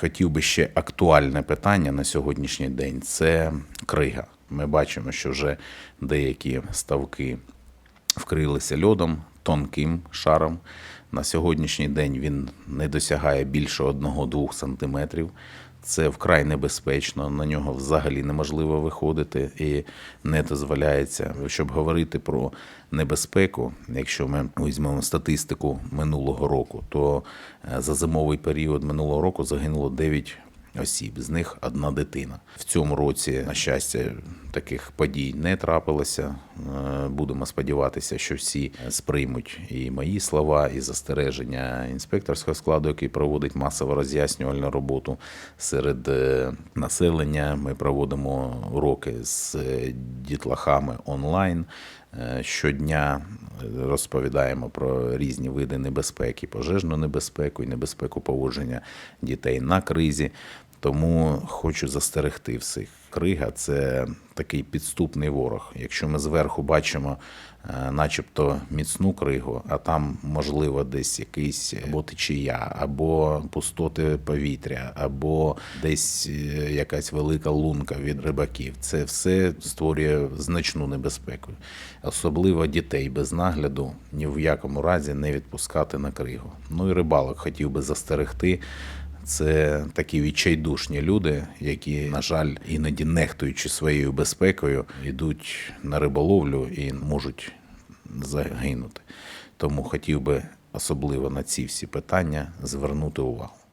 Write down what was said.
Хотів би ще актуальне питання на сьогоднішній день це крига. Ми бачимо, що вже деякі ставки вкрилися льодом, тонким шаром. На сьогоднішній день він не досягає більше 1-2 сантиметрів. Це вкрай небезпечно, на нього взагалі неможливо виходити і не дозволяється. Щоб говорити про небезпеку, якщо ми візьмемо статистику минулого року, то е, за зимовий період минулого року загинуло 9 осіб, з них одна дитина. В цьому році, на щастя, таких подій не трапилося. Е, Будемо сподіватися, що всі сприймуть і мої слова, і застереження інспекторського складу, який проводить масово роз'яснювальну роботу серед е, населення. Ми проводимо уроки з е, дітлахами онлайн. Щодня розповідаємо про різні види небезпеки, пожежну небезпеку і небезпеку поводження дітей на кризі. Тому хочу застерегти всіх. Крига це такий підступний ворог. Якщо ми зверху бачимо, е, начебто міцну кригу, а там можливо десь якийсь або течія, або пустоти повітря, або десь е, якась велика лунка від рибаків. Це все створює значну небезпеку. Особливо дітей без нагляду ні в якому разі не відпускати на кригу. Ну і рибалок хотів би застерегти. Це такі відчайдушні люди, які, на жаль, іноді нехтуючи своєю безпекою, йдуть на риболовлю і можуть загинути. Тому хотів би особливо на ці всі питання звернути увагу.